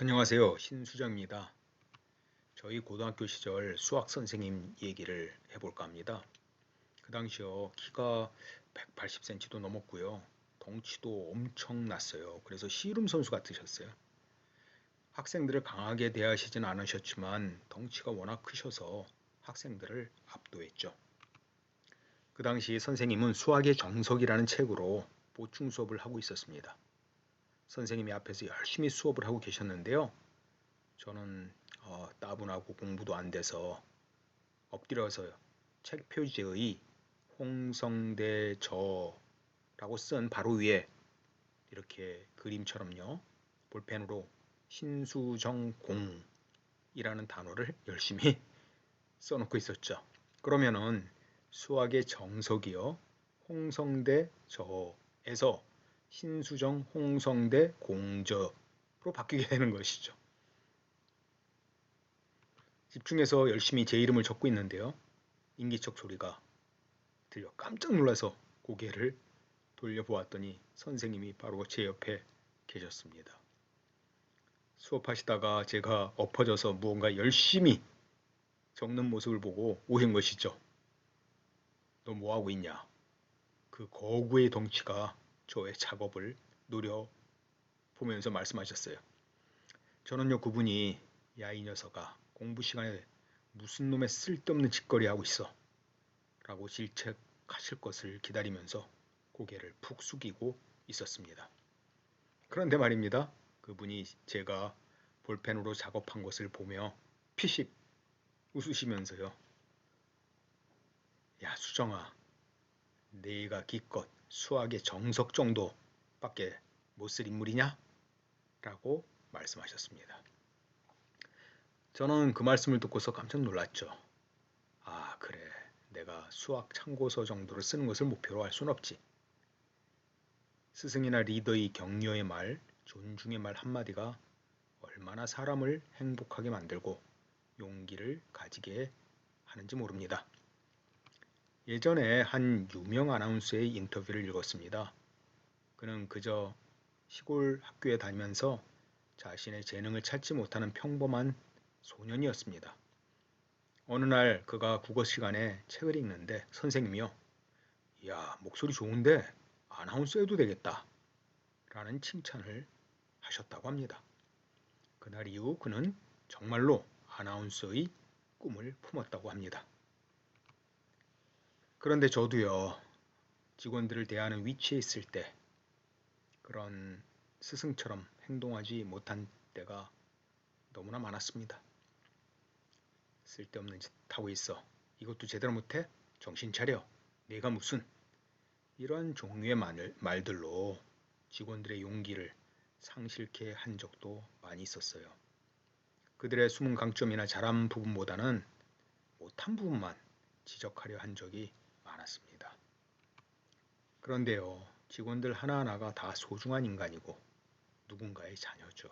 안녕하세요. 신수정입니다. 저희 고등학교 시절 수학 선생님 얘기를 해볼까 합니다. 그 당시요 키가 180cm도 넘었고요. 덩치도 엄청났어요. 그래서 씨름 선수 같으셨어요. 학생들을 강하게 대하시진 않으셨지만 덩치가 워낙 크셔서 학생들을 압도했죠. 그 당시 선생님은 수학의 정석이라는 책으로 보충 수업을 하고 있었습니다. 선생님이 앞에서 열심히 수업을 하고 계셨는데요. 저는 어, 따분하고 공부도 안 돼서 엎드려서 책 표지의 홍성대 저라고 쓴 바로 위에 이렇게 그림처럼요 볼펜으로 신수정 공이라는 단어를 열심히 써놓고 있었죠. 그러면은 수학의 정석이요 홍성대 저에서 신수정 홍성대 공저로 바뀌게 되는 것이죠. 집중해서 열심히 제 이름을 적고 있는데요. 인기척 소리가 들려 깜짝 놀라서 고개를 돌려보았더니 선생님이 바로 제 옆에 계셨습니다. 수업하시다가 제가 엎어져서 무언가 열심히 적는 모습을 보고 오신 것이죠. 너 뭐하고 있냐? 그 거구의 덩치가 저의 작업을 노려 보면서 말씀하셨어요. 저는요 그분이 야 이 녀석아 공부 시간에 무슨 놈의 쓸데없는 짓거리 하고 있어 라고 질책하실 것을 기다리면서 고개를 푹 숙이고 있었습니다. 그런데 말입니다. 그분이 제가 볼펜으로 작업한 것을 보며 피식 웃으시면서요. 야 수정아 네가 기껏 수학의 정석 정도밖에 못 쓸 인물이냐? 라고 말씀하셨습니다. 저는 그 말씀을 듣고서 깜짝 놀랐죠. 아, 그래. 내가 수학 참고서 정도를 쓰는 것을 목표로 할 순 없지. 스승이나 리더의 격려의 말, 존중의 말 한마디가 얼마나 사람을 행복하게 만들고 용기를 가지게 하는지 모릅니다. 예전에 한 유명 아나운서의 인터뷰를 읽었습니다. 그는 그저 시골 학교에 다니면서 자신의 재능을 찾지 못하는 평범한 소년이었습니다. 어느 날 그가 국어 시간에 책을 읽는데 선생님이요. 야, 목소리 좋은데 아나운서 해도 되겠다. 라는 칭찬을 하셨다고 합니다. 그날 이후 그는 정말로 아나운서의 꿈을 품었다고 합니다. 그런데 저도요, 직원들을 대하는 위치에 있을 때 그런 스승처럼 행동하지 못한 때가 너무나 많았습니다. 쓸데없는 짓 하고 있어. 이것도 제대로 못해? 정신 차려. 내가 무슨 이러한 종류의 말, 말들로 직원들의 용기를 상실케 한 적도 많이 있었어요. 그들의 숨은 강점이나 잘한 부분보다는 못한 부분만 지적하려 한 적이 많았습니다. 그런데요, 직원들 하나하나가 다 소중한 인간이고 누군가의 자녀죠.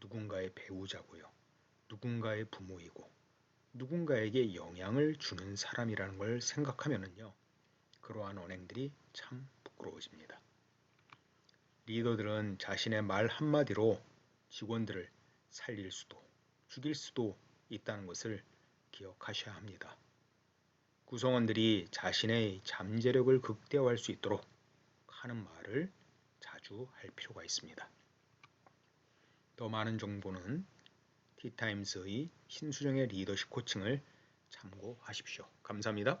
누군가의 배우자고요. 누군가의 부모이고 누군가에게 영향을 주는 사람이라는 걸 생각하면은요. 그러한 언행들이 참 부끄러워집니다. 리더들은 자신의 말 한마디로 직원들을 살릴 수도 죽일 수도 있다는 것을 기억하셔야 합니다. 구성원들이 자신의 잠재력을 극대화할 수 있도록 하는 말을 자주 할 필요가 있습니다. 더 많은 정보는 티타임스의 신수정의 리더십 코칭을 참고하십시오. 감사합니다.